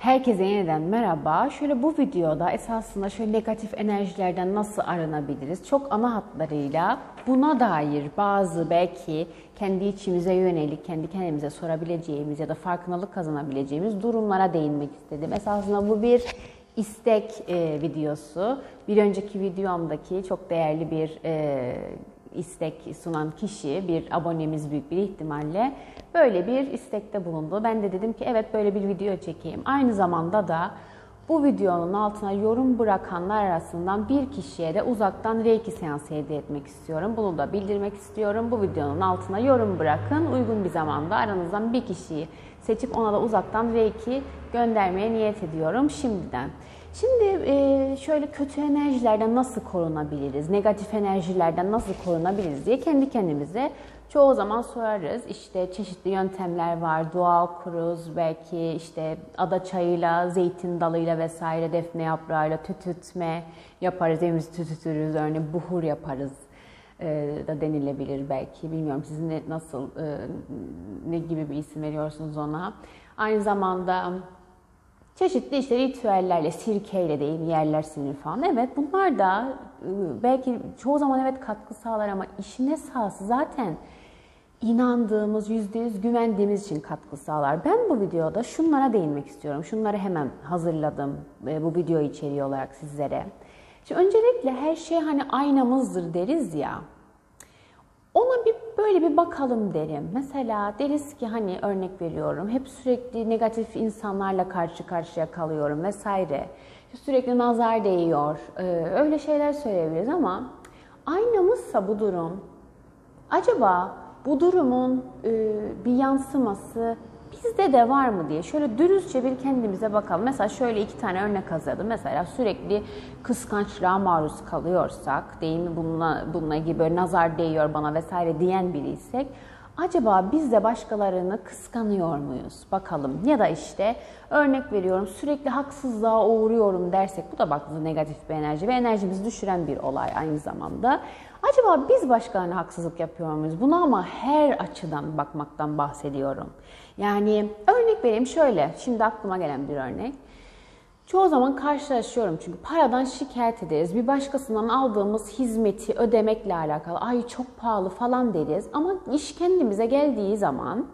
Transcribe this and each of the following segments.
Herkese yeniden merhaba. Şöyle bu videoda esasında şöyle negatif enerjilerden nasıl arınabiliriz? Çok ana hatlarıyla buna dair bazı belki kendi içimize yönelik, kendi kendimize sorabileceğimiz ya da farkındalık kazanabileceğimiz durumlara değinmek istedim. Esasında bu bir istek e, videosu. Bir önceki videomdaki çok değerli bir e, istek sunan kişi, bir abonemiz büyük bir ihtimalle böyle bir istekte bulundu. Ben de dedim ki evet böyle bir video çekeyim. Aynı zamanda da bu videonun altına yorum bırakanlar arasından bir kişiye de uzaktan Reiki seansı hediye etmek istiyorum. Bunu da bildirmek istiyorum. Bu videonun altına yorum bırakın. Uygun bir zamanda aranızdan bir kişiyi seçip ona da uzaktan Reiki göndermeye niyet ediyorum şimdiden. Şimdi e, şöyle kötü enerjilerden nasıl korunabiliriz, negatif enerjilerden nasıl korunabiliriz diye kendi kendimize çoğu zaman sorarız. İşte çeşitli yöntemler var. Doğal kuruz, belki işte ada çayıyla, zeytin dalıyla vesaire defne yaprağıyla tütütme yaparız. Evimizi tütütürüz, örneğin buhur yaparız e, da denilebilir belki. Bilmiyorum siz ne, nasıl, e, ne gibi bir isim veriyorsunuz ona. Aynı zamanda Çeşitli işte ritüellerle, sirkeyle değil yerler sinir falan. Evet bunlar da ıı, belki çoğu zaman evet katkı sağlar ama işin esası zaten inandığımız, yüzde yüz güvendiğimiz için katkı sağlar. Ben bu videoda şunlara değinmek istiyorum. Şunları hemen hazırladım bu video içeriği olarak sizlere. Şimdi öncelikle her şey hani aynamızdır deriz ya. Ona bir böyle bir bakalım derim. Mesela deriz ki hani örnek veriyorum hep sürekli negatif insanlarla karşı karşıya kalıyorum vesaire. Sürekli nazar değiyor. Ee, öyle şeyler söyleyebiliriz ama aynamızsa bu durum acaba bu durumun e, bir yansıması bizde de var mı diye şöyle dürüstçe bir kendimize bakalım. Mesela şöyle iki tane örnek hazırladım. Mesela sürekli kıskançlığa maruz kalıyorsak, değil mi bununla, bununla gibi böyle nazar değiyor bana vesaire diyen biriysek acaba biz de başkalarını kıskanıyor muyuz? Bakalım. Ya da işte örnek veriyorum sürekli haksızlığa uğruyorum dersek bu da baktığınızda negatif bir enerji ve enerjimizi düşüren bir olay aynı zamanda. Acaba biz başkalarına haksızlık yapıyor muyuz? Buna ama her açıdan bakmaktan bahsediyorum. Yani örnek vereyim şöyle, şimdi aklıma gelen bir örnek. Çoğu zaman karşılaşıyorum çünkü paradan şikayet ederiz. Bir başkasından aldığımız hizmeti ödemekle alakalı ay çok pahalı falan deriz. Ama iş kendimize geldiği zaman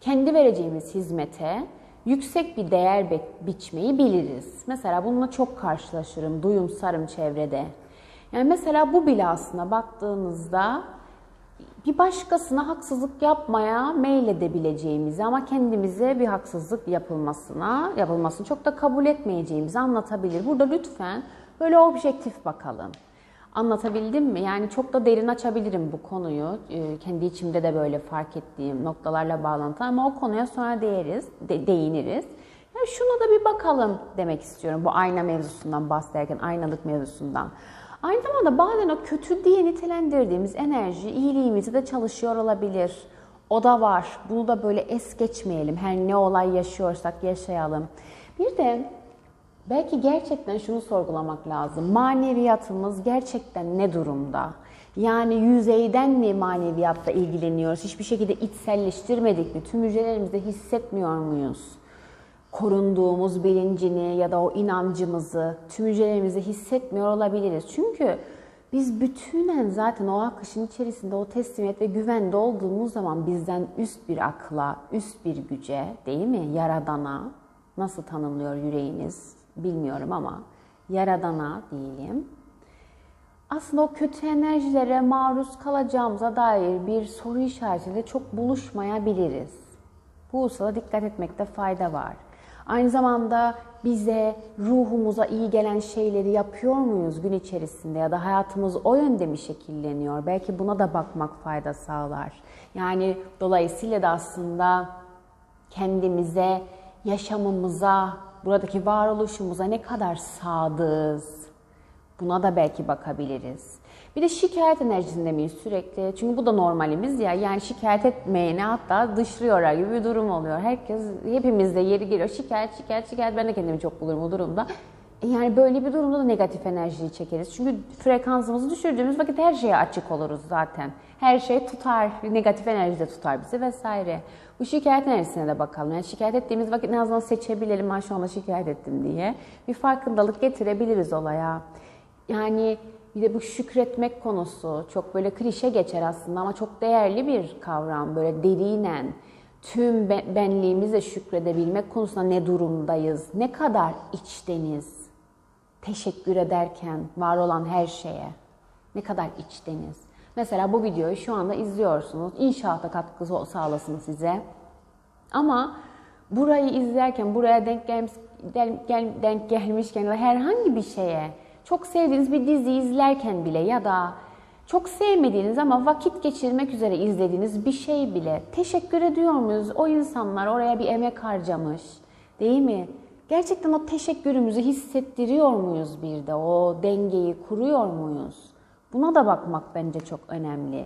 kendi vereceğimiz hizmete yüksek bir değer biçmeyi biliriz. Mesela bununla çok karşılaşırım, duyumsarım çevrede. Yani mesela bu bile aslında baktığınızda bir başkasına haksızlık yapmaya meyledebileceğimizi ama kendimize bir haksızlık yapılmasına, yapılmasını çok da kabul etmeyeceğimizi anlatabilir. Burada lütfen böyle objektif bakalım. Anlatabildim mi? Yani çok da derin açabilirim bu konuyu. Ee, kendi içimde de böyle fark ettiğim noktalarla bağlantı ama o konuya sonra değeriz, de, değiniriz. Yani şuna da bir bakalım demek istiyorum bu ayna mevzusundan bahsederken, aynalık mevzusundan. Aynı zamanda bazen o kötü diye nitelendirdiğimiz enerji iyiliğimizi de çalışıyor olabilir. O da var. Bunu da böyle es geçmeyelim. Her ne olay yaşıyorsak yaşayalım. Bir de belki gerçekten şunu sorgulamak lazım. Maneviyatımız gerçekten ne durumda? Yani yüzeyden mi maneviyatla ilgileniyoruz? Hiçbir şekilde içselleştirmedik mi? Tüm hücrelerimizde hissetmiyor muyuz? Korunduğumuz bilincini ya da o inancımızı tüm hissetmiyor olabiliriz. Çünkü biz bütünen zaten o akışın içerisinde o teslimiyet ve güvende olduğumuz zaman bizden üst bir akla, üst bir güce değil mi? Yaradana nasıl tanımlıyor yüreğiniz bilmiyorum ama yaradana diyelim. Aslında o kötü enerjilere maruz kalacağımıza dair bir soru işaretiyle çok buluşmayabiliriz. Bu hususa dikkat etmekte fayda var. Aynı zamanda bize, ruhumuza iyi gelen şeyleri yapıyor muyuz gün içerisinde ya da hayatımız o yönde mi şekilleniyor? Belki buna da bakmak fayda sağlar. Yani dolayısıyla da aslında kendimize, yaşamımıza, buradaki varoluşumuza ne kadar sadığız? Buna da belki bakabiliriz. Bir de şikayet enerjisinde miyiz sürekli? Çünkü bu da normalimiz ya. Yani şikayet etmeyene hatta dışlıyorlar gibi bir durum oluyor. Herkes, hepimizde yeri geliyor. Şikayet, şikayet, şikayet. Ben de kendimi çok bulurum o durumda. Yani böyle bir durumda da negatif enerjiyi çekeriz. Çünkü frekansımızı düşürdüğümüz vakit her şeye açık oluruz zaten. Her şey tutar, negatif enerji de tutar bizi vesaire. Bu şikayet enerjisine de bakalım. Yani şikayet ettiğimiz vakit ne azından seçebilelim, ben şu anda şikayet ettim diye. Bir farkındalık getirebiliriz olaya. Yani bir de bu şükretmek konusu çok böyle klişe geçer aslında ama çok değerli bir kavram. Böyle derinen tüm benliğimizle şükredebilmek konusunda ne durumdayız, ne kadar içteniz, teşekkür ederken var olan her şeye ne kadar içteniz. Mesela bu videoyu şu anda izliyorsunuz. İnşaata katkısı sağlasın size. Ama burayı izlerken, buraya denk, gelmiş, denk gelmişken ya herhangi bir şeye, çok sevdiğiniz bir dizi izlerken bile ya da çok sevmediğiniz ama vakit geçirmek üzere izlediğiniz bir şey bile teşekkür ediyor muyuz? O insanlar oraya bir emek harcamış. Değil mi? Gerçekten o teşekkürümüzü hissettiriyor muyuz bir de? O dengeyi kuruyor muyuz? Buna da bakmak bence çok önemli.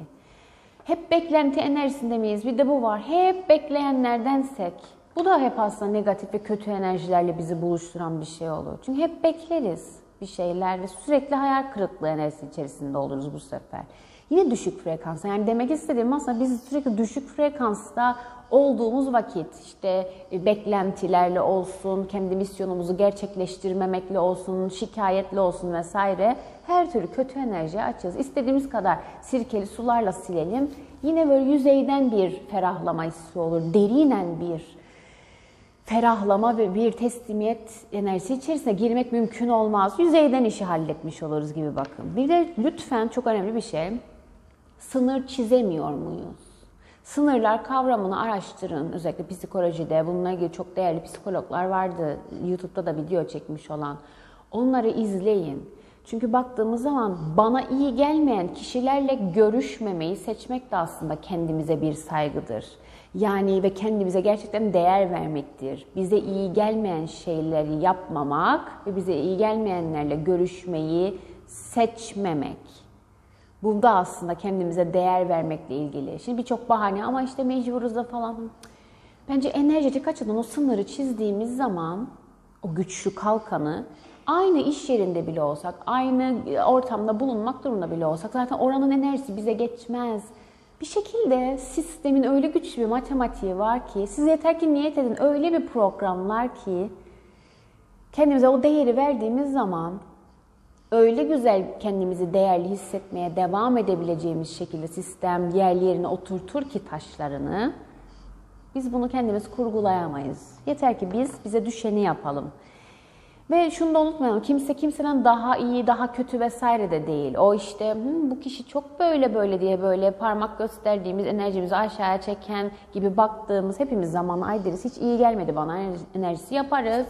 Hep beklenti enerjisinde miyiz? Bir de bu var. Hep bekleyenlerdensek. Bu da hep aslında negatif ve kötü enerjilerle bizi buluşturan bir şey olur. Çünkü hep bekleriz bir şeyler ve sürekli hayal kırıklığı enerjisi içerisinde oluruz bu sefer. Yine düşük frekans. Yani demek istediğim aslında biz sürekli düşük frekansta olduğumuz vakit işte e, beklentilerle olsun, kendi misyonumuzu gerçekleştirmemekle olsun, şikayetle olsun vesaire her türlü kötü enerjiye açız. İstediğimiz kadar sirkeli sularla silelim. Yine böyle yüzeyden bir ferahlama hissi olur. Derinen bir ferahlama ve bir teslimiyet enerjisi içerisine girmek mümkün olmaz. Yüzeyden işi halletmiş oluruz gibi bakın. Bir de lütfen çok önemli bir şey. Sınır çizemiyor muyuz? Sınırlar kavramını araştırın. Özellikle psikolojide bununla ilgili çok değerli psikologlar vardı. YouTube'da da video çekmiş olan. Onları izleyin. Çünkü baktığımız zaman bana iyi gelmeyen kişilerle görüşmemeyi seçmek de aslında kendimize bir saygıdır. Yani ve kendimize gerçekten değer vermektir. Bize iyi gelmeyen şeyleri yapmamak ve bize iyi gelmeyenlerle görüşmeyi seçmemek. Bu da aslında kendimize değer vermekle ilgili. Şimdi birçok bahane ama işte mecburuz da falan. Bence enerjetik açıdan o sınırı çizdiğimiz zaman o güçlü kalkanı aynı iş yerinde bile olsak, aynı ortamda bulunmak durumunda bile olsak zaten oranın enerjisi bize geçmez. Bir şekilde sistemin öyle güçlü bir matematiği var ki siz yeter ki niyet edin öyle bir programlar ki kendimize o değeri verdiğimiz zaman öyle güzel kendimizi değerli hissetmeye devam edebileceğimiz şekilde sistem yerli yerine oturtur ki taşlarını biz bunu kendimiz kurgulayamayız. Yeter ki biz bize düşeni yapalım. Ve şunu da unutmayalım. Kimse kimseden daha iyi, daha kötü vesaire de değil. O işte bu kişi çok böyle böyle diye böyle parmak gösterdiğimiz, enerjimizi aşağıya çeken gibi baktığımız hepimiz zaman aydırız. Hiç iyi gelmedi bana enerjisi yaparız.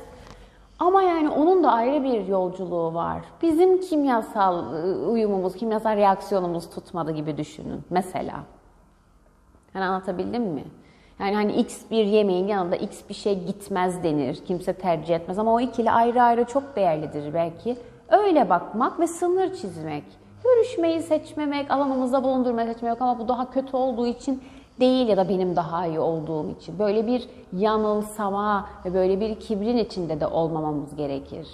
Ama yani onun da ayrı bir yolculuğu var. Bizim kimyasal ıı, uyumumuz, kimyasal reaksiyonumuz tutmadı gibi düşünün mesela. Yani anlatabildim mi? Yani hani x bir yemeğin yanında x bir şey gitmez denir. Kimse tercih etmez ama o ikili ayrı ayrı çok değerlidir belki. Öyle bakmak ve sınır çizmek. Görüşmeyi seçmemek, alanımızda bulundurmayı seçmemek ama bu daha kötü olduğu için değil ya da benim daha iyi olduğum için. Böyle bir yanılsama ve böyle bir kibrin içinde de olmamamız gerekir.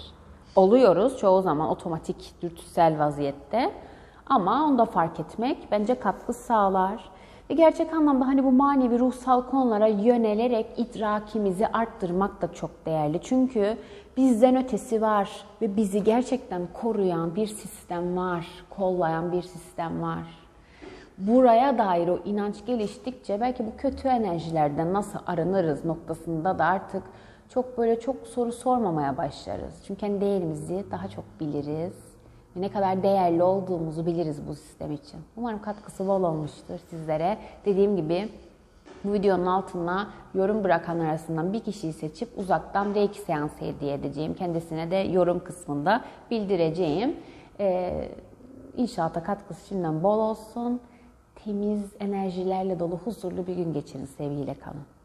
Oluyoruz çoğu zaman otomatik, dürtüsel vaziyette. Ama onu da fark etmek bence katkı sağlar. Ve gerçek anlamda hani bu manevi ruhsal konulara yönelerek idrakimizi arttırmak da çok değerli. Çünkü bizden ötesi var ve bizi gerçekten koruyan bir sistem var, kollayan bir sistem var. Buraya dair o inanç geliştikçe belki bu kötü enerjilerden nasıl arınırız noktasında da artık çok böyle çok soru sormamaya başlarız. Çünkü kendi değerimizi daha çok biliriz ne kadar değerli olduğumuzu biliriz bu sistem için. Umarım katkısı bol olmuştur sizlere. Dediğim gibi bu videonun altına yorum bırakan arasından bir kişiyi seçip uzaktan Reiki seansı hediye edeceğim. Kendisine de yorum kısmında bildireceğim. Ee, inşaata katkısı şimdiden bol olsun. Temiz enerjilerle dolu huzurlu bir gün geçirin. Sevgiyle kalın.